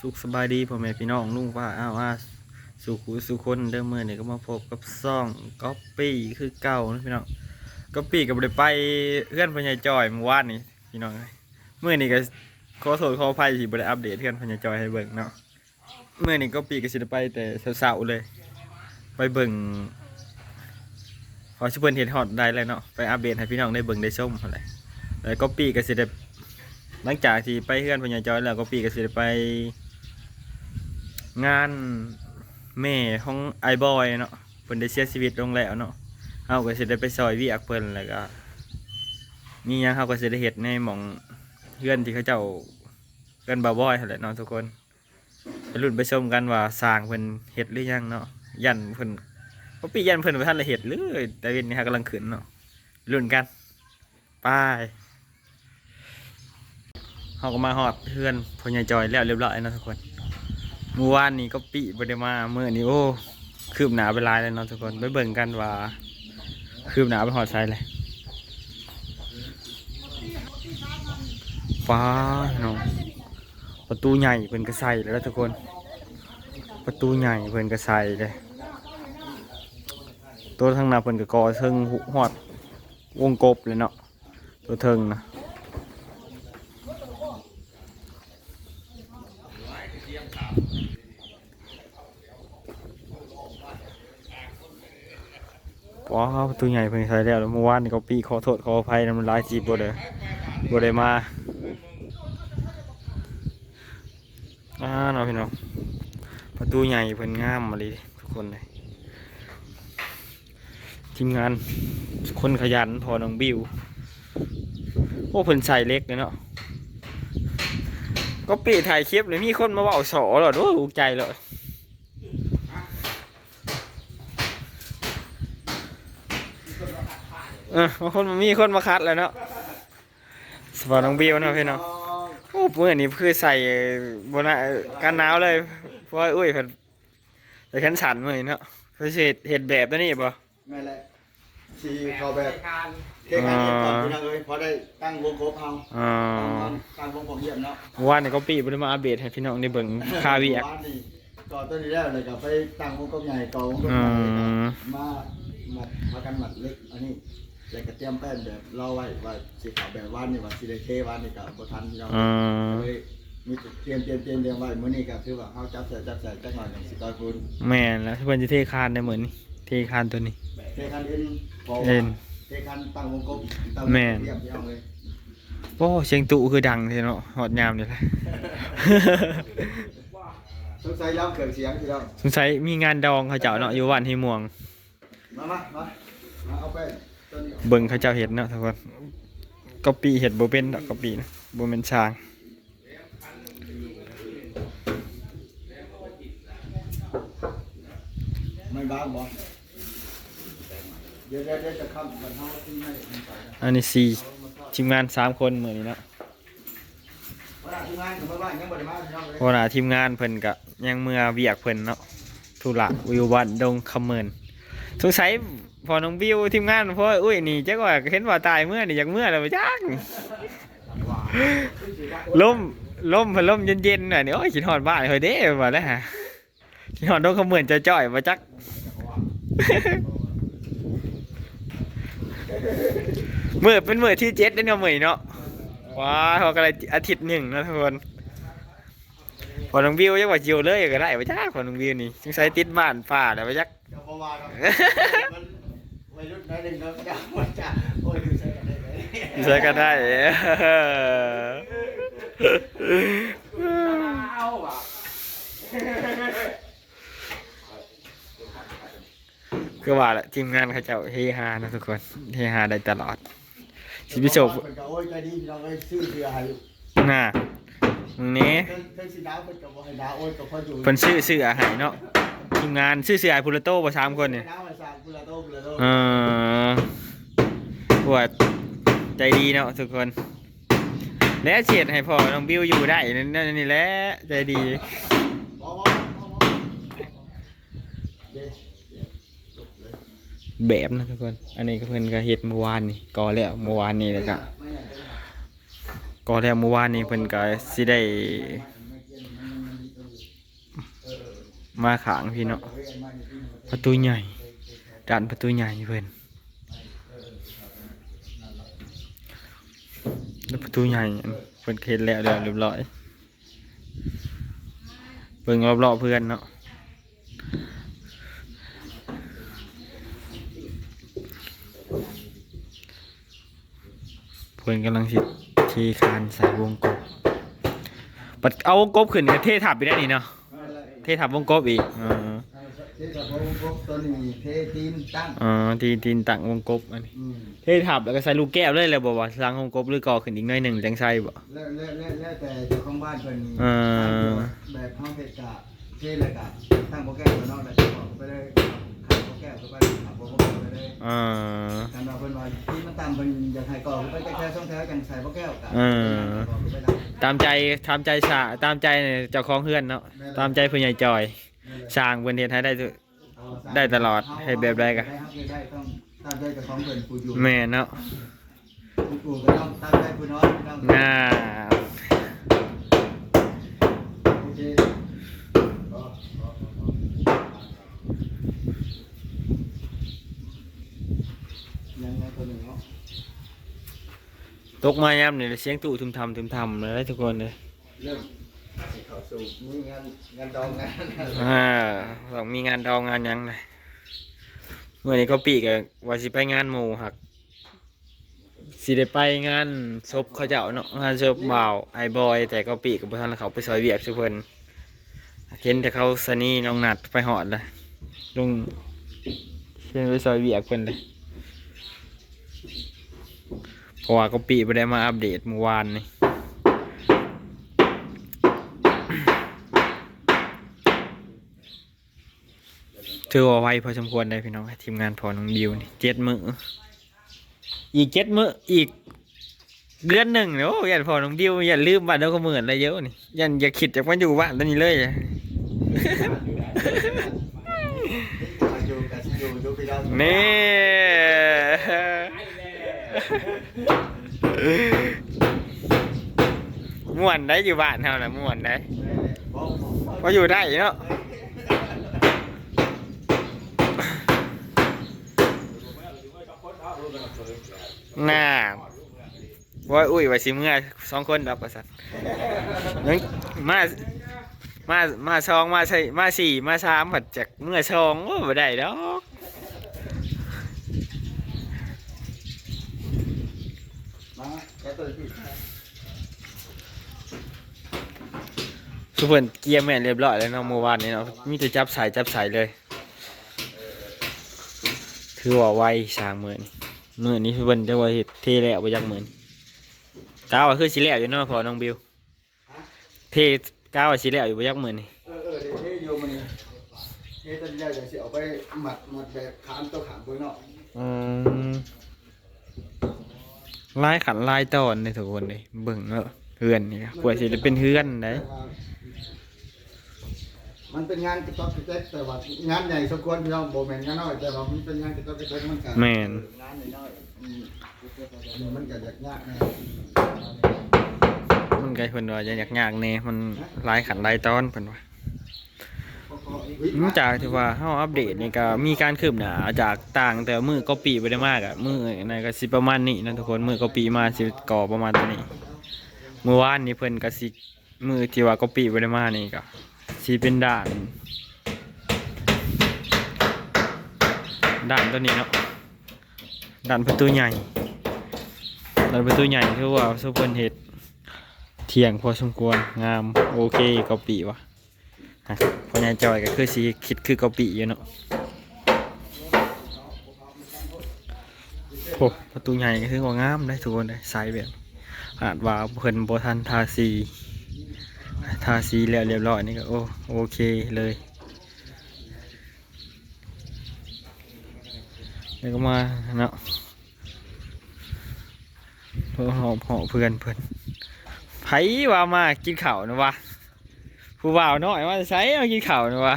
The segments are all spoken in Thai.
สุขสบายดีพ่อแม่พี่น้องลุงว่าอ้าวอาสุขสุคนเดิมเมื่อนี่ก็มาพบกับซ่องก๊อปปี้คือเก่านะพี่น้องก๊อปปี้ก็บ่ได้ไปเพื่อนพญายจอยเมื่อวานนี่พี่น้องเมื่อนี่ก็ขอโทษขออภัยที่บ่ได้อัปเดตเพื่อนพญายจอยให้เบิ่งเนาะเมื่อนี่ก๊อปปี้ก็สิได้ไปแต่เช้าๆเลย ไปเบิ่งขอชิเพิ่นเฮ็ดฮอดได้เลยเนาะไปอัปเดตให้พี่น้องได้เบิ่งได้ชมหั่นแล้วก๊อปปี้ก็สิได้หลังจากที่ไปเฮือนพญาจอยแล้วก็ปีก็สิได้ไป งานแม่ของไอ้บอยเนาะเพิ่นได้เสียชีวิตลงแล้วเนาะเฮาก็สิได้ไปซอยเวียกเพิ่นแล้วก็มีหยังเฮาก็สิได้เฮ็ดในหม่องเฮือนที่เขาเจ้าเฮือนบ่าวบอยนั่นแหละเนาะทุกคนไปลุ้นไปชมกันว่าสร้างเพิ่นเฮ็ดหรือยังเนาะยันเพิ่นพราะปียันเพิ่นบ่ทันได้เฮ็ดเลยแต่เว้นนี้ฮะกำลังขึ้นเนาะลุ้นกันไปเขาก็มาหอดเพื่อนพญาจอยแล้วเรียบร้อยเนาะทุกคน เมื่อวานนี้ก็ปีบได้มาเมื่อนี้โอ้คืบหนาไปลายเลยเนาะทุกคนไปเบิ่งกันว่า คืบหนาไปหอดไซเลยฟ้าเนาะประตูใหญ่เพิ่นก็ใส่แล้วทุกคน ประตูใหญ่เพิ่นก็ใส่เลยตัวทางหน้าเพิ่นก็ก่อเทิงหอดวงกบเลยเนาะตัวเทิงนะ ว้าวประตูใหญ่เพิ่งใช้แล้วแล้วเมื่อวานนี่ก็ปีขอโทษขออภัยนำลายจีบบ่ได้บ่ได้มาอ่าเนาะพี่น้องประตูใหญ่เพิ่นงามมาเลยทุกคนเลยทีมงานคนขยันพอน้องบิวโอ้เพิ่นใส่เล็กเลยเนาะก็ปีถ่ายคลิปเลยมีคนมาเว่าสอเหรอโอ้ถูกใจเลย ออบางคนมันมีคนมาคัดแล้วเนาะสปอร์ตน้องบิวเนาะพี่น้องโอ้เมื่อนี้คือใส่บนกันหนาวเลยเพราะว่าอุ้ยเพิ่นใส่แขนสันเมื่อนี้เนาะเพื่อสิเห็ดแบบตัวนี้ป่ะไม่แหละชีเขาแบบเท่กันเยี่ยมก่อนพี่น้องเอ้ยพอได้ตั้งวงโคบเอาอ๋อตั้งวงผมเยี่ยมเนาะเมื่อวานนี่ก็ปีบ่ได้มาอัปเดตให้พี่น้องได้เบิ่งคาเวียกบ้านนี่ก่อนต้นนี้แล้วเลยก็ไปตั้งวงกบใหญ่ก่อวงกบอืใหญ่มมามามากันหมัดเล็กอันนี้ แล้วก็เตรียมแป้นแบบรอไว้ว่าสิเขาแบบว่านนี่ว่าสิได้เทว่านนี่ก็บ่ทันพี่น้องอืม เลยมีเตรียมเตรียมเตรียมเตรียมไว้มื้อนี้ก็คือว่าเฮาจับใส่จับใส่จักหน่อยจังสิก้อยปูนแม่นแล้วเพิ่นจะเทคานได้เหมือนนี่เทคานตัวนี้ เทคันเอ็นพอเอ็นเทคันตั้งวงกบตั้งวงกบแม่นเยี่ยมพี่น้องเลย โอ้เสียงตุคือดังเลยเนาะฮอดยามนี่แหละ สงสัยย้ำเครื่องเสียงพี่น้องสงสัยมีงานดองเขาเจ้าเนาะอยู่บ้านที่ม่วง มามามามาเอาไปต้นนี้ เบิ่งเขาเจ้าเห็ดเนาะทุกคนก็ปีเห็ดบ่เป็นดอกก็ปีนะบ่เป็นช้างไม่บ้างบอลเดี๋ยวเดี๋ยวเดี๋ยวจะข้ามบรรเทาที่ไม่ไม่ไปนะอันนี้สี่ทีมงานสามคนมื้อนี้เนาะวันหน้าที่งานกับบ้านยังบ่ได้มาพี่น้องเลยเพราะว่าทีมงานเพิ่นก็ยังเมื่อเวียกเพิ่นเนาะธุระวิวบ้านดงคำเมินสงสัย พอน้องบิวทีมงานเพราะว่าอุ้ยนี่จักว่าเห็นว่าตายเมื่อนี่อยากเมื่อแล้วบ่จักลมลมเพิ่นลมเย็นๆหน่อยนี่โอ้ยคิดฮอดบ้านเฮ้ยเด้ว่าแล้วฮะคิดฮอดดงคำเมินจ้อยๆบ่จักมื่อเป็นมื่อที่เจ็ดได้เนาะมื่อนี้เนาะว้าวเขาก็เลยอาทิตย์หนึ่งนะทุกคนพอน้องวิวยังว่าจิวเลยก็ได้ไปจ้าพอน้องวิวนี่สงสัยติดบ้านป่าแล้วไปจักเดี๋ย วเพราะว่าครับมันวัยรุ่นน้อยหนึ่งเขาจะมันจะโอ้ยดูใช้กันได้ไหมใช้ก็ได้เอาว่ะคือว่าแหละทีมงานเขาเจ้าเฮฮานะทุกคนเฮฮาได้ตลอดสิพิโชคเพิ่นก็โอ้ยใจดีพี่น้องเอ้ยซื้อเสือให้น่ะมึงนี้ เพิ่นเพิ่นสิดาวเพิ่นก็บ่ให้ดาวโอ้ยก็พออยู่เพิ่นชื่อชื่ออาหารเนาะทีมงานชื่อชื่อไอพูลโต้บ่สามคนเนี่ยดาวให้สร้างกุลาโตกุลาโตเออปวดใจดีเนาะทุกคน และเฉียดให้พ่อน้องบิวอยู่ได้นั่นนั่นนี่แหละใจดีบ่บ่บ่บ่เด้แบบนะทุกคน อันนี้ก็เพิ่นก็เฮ็ดเมื่อวานนี่ก่อแล้วเมื่อวานนี่แล้วก็ ก่อแล้วเมื่อวานนี่เพิ่นก็สิได้มาขางพี่เนาะประตูใหญ่ด่านประตูใหญ่เพิ่นแล้วประตูใหญ่เพิ่นเฮ็ดแล้วแล้วเรียบร้อยเบิ่งรอบๆเพื่อนเนาะเพิ่อนกำลังสิ ทคานใส่วงกบปัดเอาวงกบขึ้นก็เททับไปได้นี่เนาะ เททับวงกบอีกอ๋อเทกับพวกตัวนี้เททีมตั้งอ๋อทีทีนตั้งวงกบอันนี้ อืมเททับแล้วก็ใส่ลูกแก้วเลยแล้วบอกว่าล้างวงกบหรือก่อขึ้นอีกหน่อยหนึ่งจังใส่บ่ แล้วแล้วแล้วแล้วแต่เจ้าของบ้านเพิ่นเออแบบห้องเพชรกะเทเลยกะตั้งโปรแกรมไว้นอกแล้วก็บอกไปเลยขับโปรแกรมเข้าไปขับโปรแกรมไปเลย อ่าการ เราเพิ่นว่าที่มันต่ำเพิ่นอยากให้ก่อขึ้นไปแค่ช่องแถวจังใส่โปรแกรมกะเออก่อขึ้นไปได้ตามใจตามใจสาตามใจเจ้าของเฮือนเนาะตามใจผู้ใหญ่จอยสร้างเพิ่นเฮ็ดให้ได้ทุก ได้ตลอดให้แบบใดก็ ได้ครับได้ต้องตามใจเจ้าของเพิ่นผู้อยู่แม่เนาะผู้ปลูกก็ต้องตามใจผู้น้อยต้อง น่า โอเคก็ก็ยังไงตัวหนึ่งเนาะ ตกมายามนี่เสียงตู้ทุมทำทุมทำเลยทุกคนเลยเริ่มสิเข้าสู่มีงานงานดองงานอ่าต้องมีงานดองงานหยังเลยเมื่อนี้ก็ปีกว่าสิไปงานหมู่หักสิได้ไปงานศพเขาเจ้าเนาะงานศพบ่าวไอ้บอย แต่ก็ปีกกับท่านเขาไปซอยเวียกทุกคนเห็นแต่เขาสนี่น้องนัดไปหอดเลยลุงเชิญไปซอยเวียกเพิ่นเลย เพราะว่าก็ปีไปได้มาอัปเดตเมื่อวานนี่ถือว่าไวพอสมควรเลยพี่น้องทีมงานพอน้องบิวนี่เจ็ดมืออีกเจ็ดมืออีกเดือนหนึ่งเนาะอย่าพอน้องบิวอย่าลืมบ้านเราก็เหมือนอะไรเยอะนี่อย่าอย่าคิดจากว่าอยู่บ้านตอนนี้เลยอะอยู่กับอยู่อยู่พี่น้องนี่ ม่วนได้อยู่บ้านเท่านะม่วนได้พออยู่ได้เนาะน่าว่าอุ้ยว่าสิเมื่อสองคนรับประสันยังมามามาสองมาใช่มาสี่มาสามผัดจากเมื่อสองว่าบ่ได้ดอก มาแค่ตัวพี่ ทุกคนเกียร์แม่นเรียบร้อยแล้วเนาะเมื่อวานนี้เนาะมีแต่จับสายจับสายเลย ถือว่าไวสามหมื่นหมื่นนี้ทุกคนจะว่าเฮ็ดเทแล้วไปจักหมื่นก้าวว่าคือสิแล้วอยู่เนาะพอน้องบิวเทก้าวว่าสิแล้วอยู่ไปจักหมื่นนี่เออเออเดี๋ยวเฮ้ยโยมันนี่เฮ้ยตอนนี้อยากจะเอาไปหมัดหมัดแบบขามตัวขามบนเนาะอืม ลายขันลายตอนในทุกคนเลยเบิ่งเนาะเฮือนนี่ครับกว่าสิได้เป็นเฮือนได้มันเป็นงานกระต๊อบกระเต๊กแต่ว่างานใหญ่สมควรพี่น้องโบแมนงานน้อยแต่ว่ามันเป็นงานกระต๊อบกระเต๊กมันก็แม่นงานน้อยๆอืมมันก็ยากยากแน่มันไกลเพิ่นว่าจะยากๆแน่มันลายขันลายตอนเพิ่นว่า นอกจากที่ว่าเฮาอัปเดตนี่ก็มีการคืบหน้าจากต่างแต่มือก็ปีไปได้มากอะมือนั่นก็สิประมาณนี้นะทุกคนมือก็ปีมาสิก่อประมาณตัวนี้เมื่อวานนี้เพิ่นก็สิมือที่ว่าก็ปีไปได้มากนี่ก็สิเป็นด่าน ด่านตัวนี้เนาะด่านประตูใหญ่ด่านประตูใหญ่คือว่าสุเพิ่นเฮ็ดเที่ยงพอสมควรงามโอเคก็ปีว่ะฮะ พอยายจอยก็คือสีคิดคือกะปิอยู่เนาะโอ้ประตูใหญ่ก็คือว่างามได้ทุกคนได้ใสแบบอาจว่าเพิ่นโบทันทาสีทาสีแล้วเรียบร้อยนี่ก็โอ้โอเคเลยแล้วก็มาเนาะเพื่อหอบหอเพื่อนเพิ่อนไผว่ามากินข้าวนะวะ ผู้บ่าวน้อยว่าใช้มากินข้าวนะวะ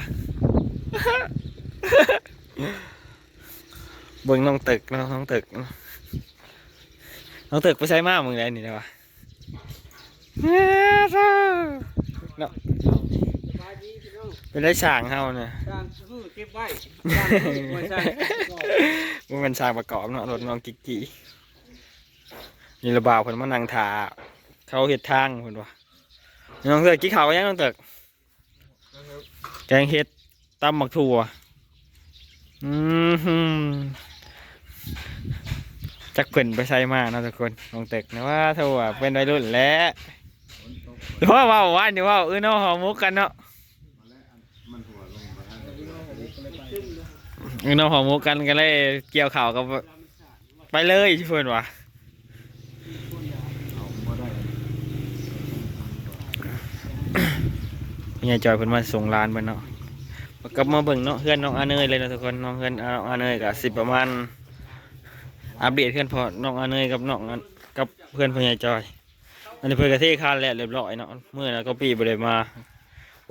เบิ่งน้องตึกเนาะน้องตึกน้องตึกไปใช้มากมึงเลยนี่นะวะเนาะเป็นได้ช่างเฮาเนี่ยสร้างคือเก็บไว้มันเป็นช่างประกอบเนาะรถน้องกิกกี้นี่ระบาวเพิ่นมานั่งถาเขาเฮ็ดทางเพิ่นว่าน้องเสือกินข้ากันยังน้องเตึก แกงเฮ็ดตำหมักถั่วอืมจักเพิ่นไปใช้มาเนาะทุกคนน้องเตึกนะว่าถั่วเป็นวัยรุ่นแล้วเพราะว่าว่าว่านี่ว่าเออเนาะหอมมุกกันเนาะเออเนาะหอมมุกกันก็เลยเกี่ยวข่าวกับไปเลยเพิ่นว่า เอาบ่ได้ พี่ ยายจอยเพิ่นมาส่งร้านเพิ่นเนาะกลับมาเบิ่งเนาะเพื่อนน้องอาเนยเลยนะทุกคนน้องเพื่อนน้องอาเนยก็สิประมาณอัปเดตเพื่อนพอน้องอาเนยกับน้องกับเพื่อนพี่ยายจอยอันนี้เพิ่อนก็เทคานแล้วเรียบร้อยเนาะเมื่อนั้นก็ปีบ่ได้มา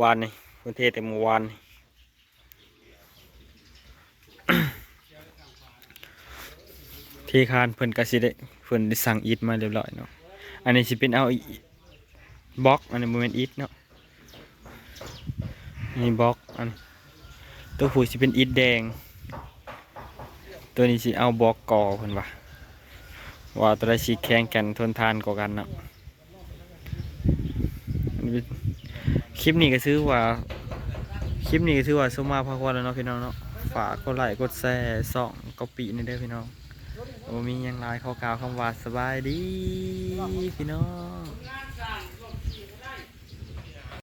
วานนี่เพิ่อนเทแต่เมื่อวานนี่เทคานเพิ่อนก็สิได้เพิ่อนได้สั่งอิฐมาเรียบร้อยเนาะอันนี้สิเป็นเอาบล็อกอันนี้บ่แม่นอิฐเนาะ นี่บล็อกอันตัวผู้สิเป็นอิฐแดง ตัวนี้สิเอาบล็อกก่อเพิ่นว่าว่าตัวใดสิแข็งแกร่งทนทานกว่ากันเนาะคลิปนี้ก็ซื้อว่าคลิปนี้ก็ถือว่าสมมาพาควรแล้วเนาะพี่น้องเนาะฝากกดไลค์กดแชร์ส่องก็ปีนี่เด้อพี่น้องโอ้มียังหลายข้อกล่าวคำว่าสบายดีพี่น้อง